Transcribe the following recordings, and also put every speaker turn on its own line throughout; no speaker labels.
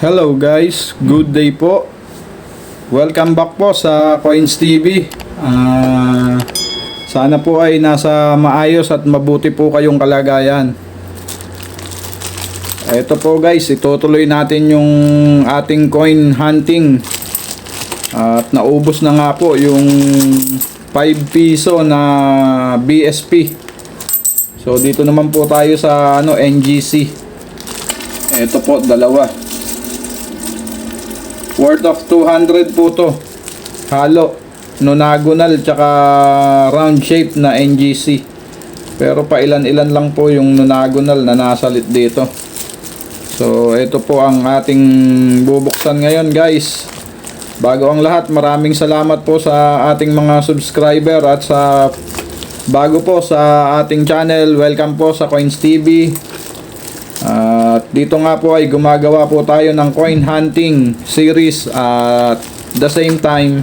Hello guys, good day po. Welcome back po sa Coins TV. Ah, sana po ay nasa maayos at mabuti po kayong kalagayan. Ito po guys, itutuloy natin yung ating coin hunting. At naubos na nga po yung 5 piso na BSP. So dito naman po tayo sa ano NGC. Ito po dalawa. Worth of 200 po to. Halo. Nonagonal tsaka round shape na NGC. Pero pa ilan-ilan lang po yung nonagonal na nasalit dito. So ito po ang ating bubuksan ngayon guys. Bago ang lahat, maraming salamat po sa ating mga subscriber at sa bago po sa ating channel. Welcome po sa Coins TV. At dito nga po ay gumagawa po tayo ng coin hunting series at the same time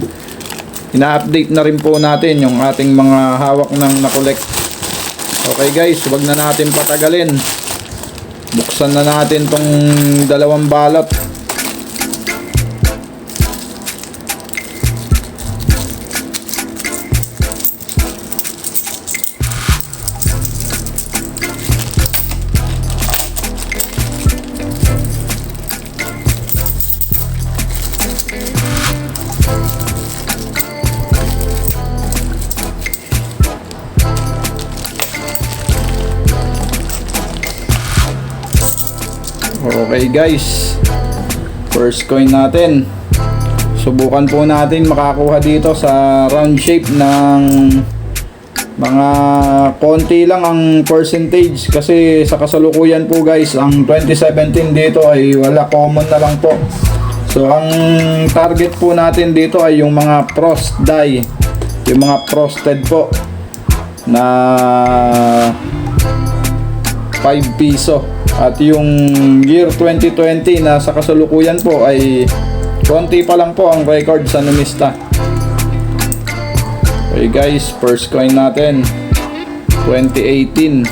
ina-update na rin po natin yung ating mga hawak ng na-collect. Okay guys, wag na natin patagalin. Buksan na natin tong dalawang balot. Okay guys. First coin natin. Subukan po natin makakuha dito sa round shape ng mga konti lang ang percentage kasi sa kasalukuyan po guys ang 2017 dito ay wala common na lang po. So ang target po natin dito ay yung mga frost die. Yung mga frosted po na 5 piso. At yung year 2020 na sa kasalukuyan po ay konti pa lang po ang record sa numista. Okay guys, first coin natin. 2018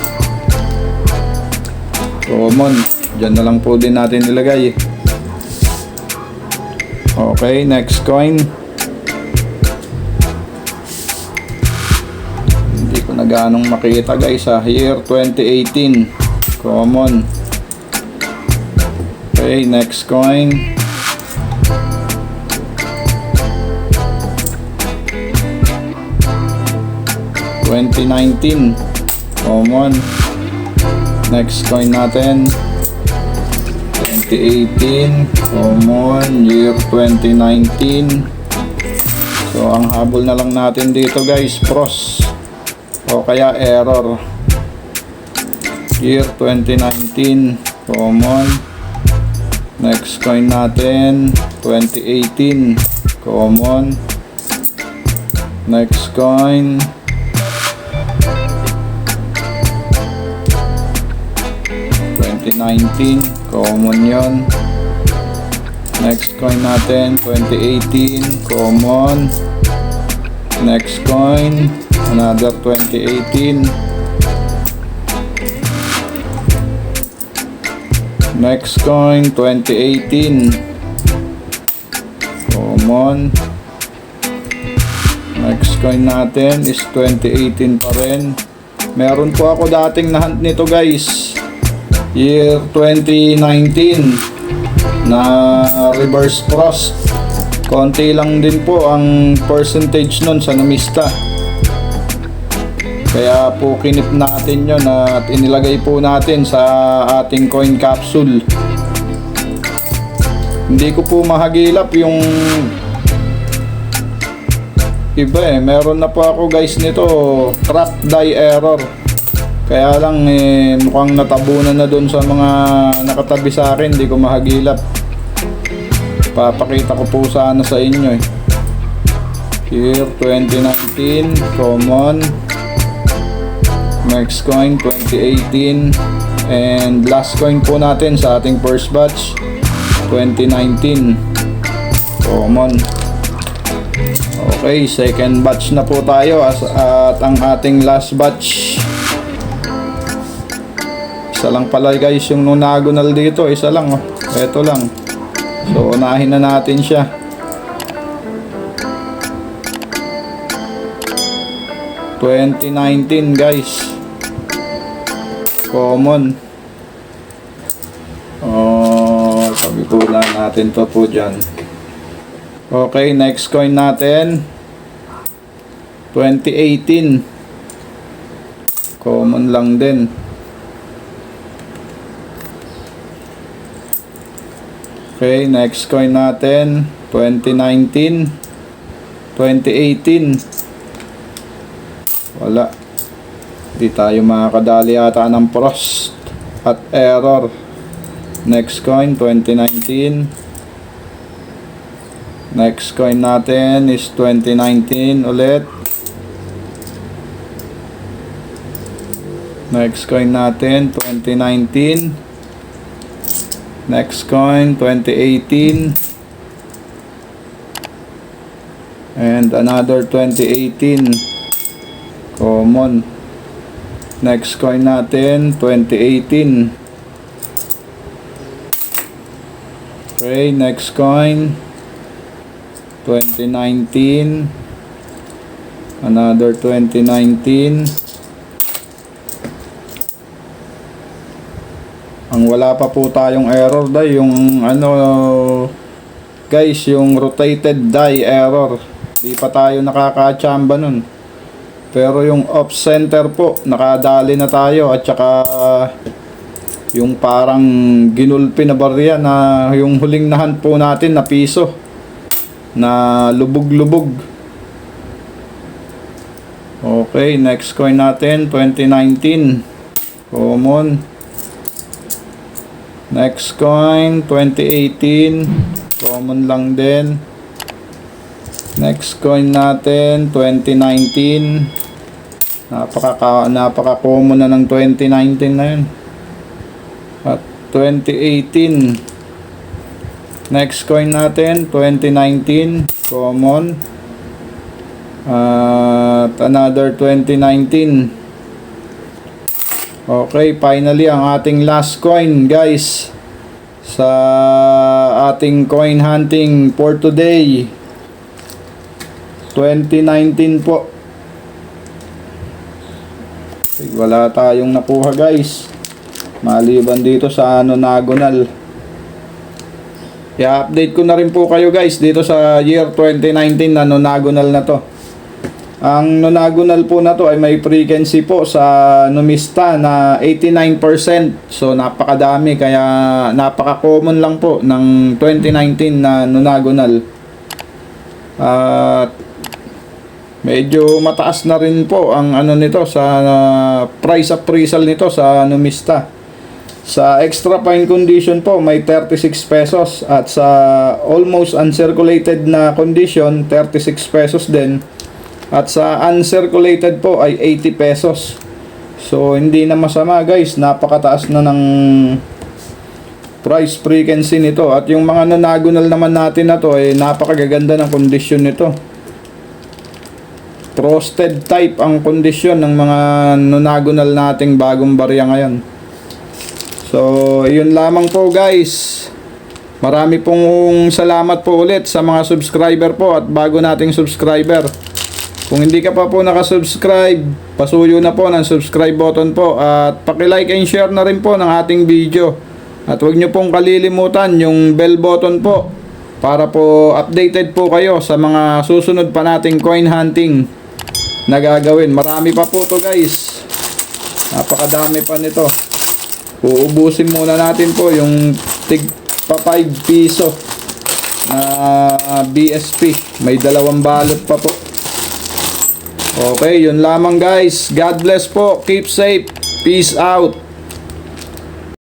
Common. Diyan na lang po din natin ilagay Okay, next coin. Hindi ko na ganong makita guys ha Year 2018 Common Okay, next coin. Twenty nineteen. Common. Next coin natin. 2018. Common. Year 2019. So, ang habol na lang natin dito guys, pros. O kaya error. Year 2019. Common. Next coin natin, 2018. Common. Next coin. ...2019, common yon. Next coin natin, 2018, common. Next coin, another 2018. Next coin 2018 Common Next coin natin is 2018 pa rin. Meron po ako dating na-hunt nito guys. Year 2019 Na reverse frost. Konti lang din po ang percentage nun sa namista kaya po kinip natin yon at inilagay po natin sa ating coin capsule. Hindi ko po mahagilap yung iba eh. Meron na po ako guys nito trap die error. Kaya lang eh, mukhang natabunan na dun sa mga nakatabi sa akin. Hindi ko mahagilap. Papakita ko po sana sa inyo eh. Year 2019 common next coin 2018 and last coin po natin sa ating first batch 2019 common. Okay second batch na po tayo as, at ang ating last batch. Isa lang pala guys yung nonagonal dito. Isa lang oh. Eto lang. So, unahin na natin siya. Twenty nineteen guys. Common. Oh, pagkukulan natin to po dyan. Okay, next coin natin. 2018. Common lang din. Okay, next coin natin. 2019. 2018. Wala. Di tayo makakadali ata ng frost at error. Next coin, 2019. Next coin natin is 2019 ulit. Next coin natin, 2019. Next coin, 2018. And another 2018. Common. Next coin natin, 2018. Okay, next coin. 2019. Another 2019. Ang wala pa po tayong error dahil yung ano guys, yung rotated die error. Di pa tayo nakakachamba nun. Pero yung off center po, nakadali na tayo at saka yung parang ginulpi na barya na yung huling nahan po natin na piso na lubog-lubog. Okay, next coin natin 2019. Common. Next coin 2018. Common lang din. Next coin natin 2019. Napaka napaka common na ng 2019 na yun. At 2018. Next coin natin 2019 common. At another 2019. Okay, finally ang ating last coin, guys. Sa ating coin hunting for today. 2019 po. Wala tayong nakuha, guys. Maliban dito sa ano Nagonal. I-update ko na rin po kayo guys dito sa year 2019 na nonagonal na to. Ang nonagonal po na to ay may frequency po sa numista na 89%. So napakadami kaya napaka-common lang po ng 2019 na nonagonal. At medyo mataas na rin po ang ano nito sa uh, price appraisal nito sa numista. Sa extra fine condition po may 36 pesos at sa almost uncirculated na condition 36 pesos din. At sa uncirculated po ay 80 pesos. So hindi na masama guys, napakataas na ng price frequency nito at yung mga nanagonal naman natin na to ay napakagaganda ng kondisyon nito. Frosted type ang kondisyon ng mga nonagonal nating bagong barya ngayon. So, yun lamang po guys. Marami pong salamat po ulit sa mga subscriber po at bago nating subscriber. Kung hindi ka pa po nakasubscribe, pasuyo na po ng subscribe button po at paki-like and share na rin po ng ating video. At huwag nyo pong kalilimutan yung bell button po para po updated po kayo sa mga susunod pa nating coin hunting na gagawin. Marami pa po to guys. Napakadami pa nito. Uubusin muna natin po yung tig pa 5 piso na BSP. May dalawang balot pa po. Okay, yun lamang guys. God bless po. Keep safe. Peace out.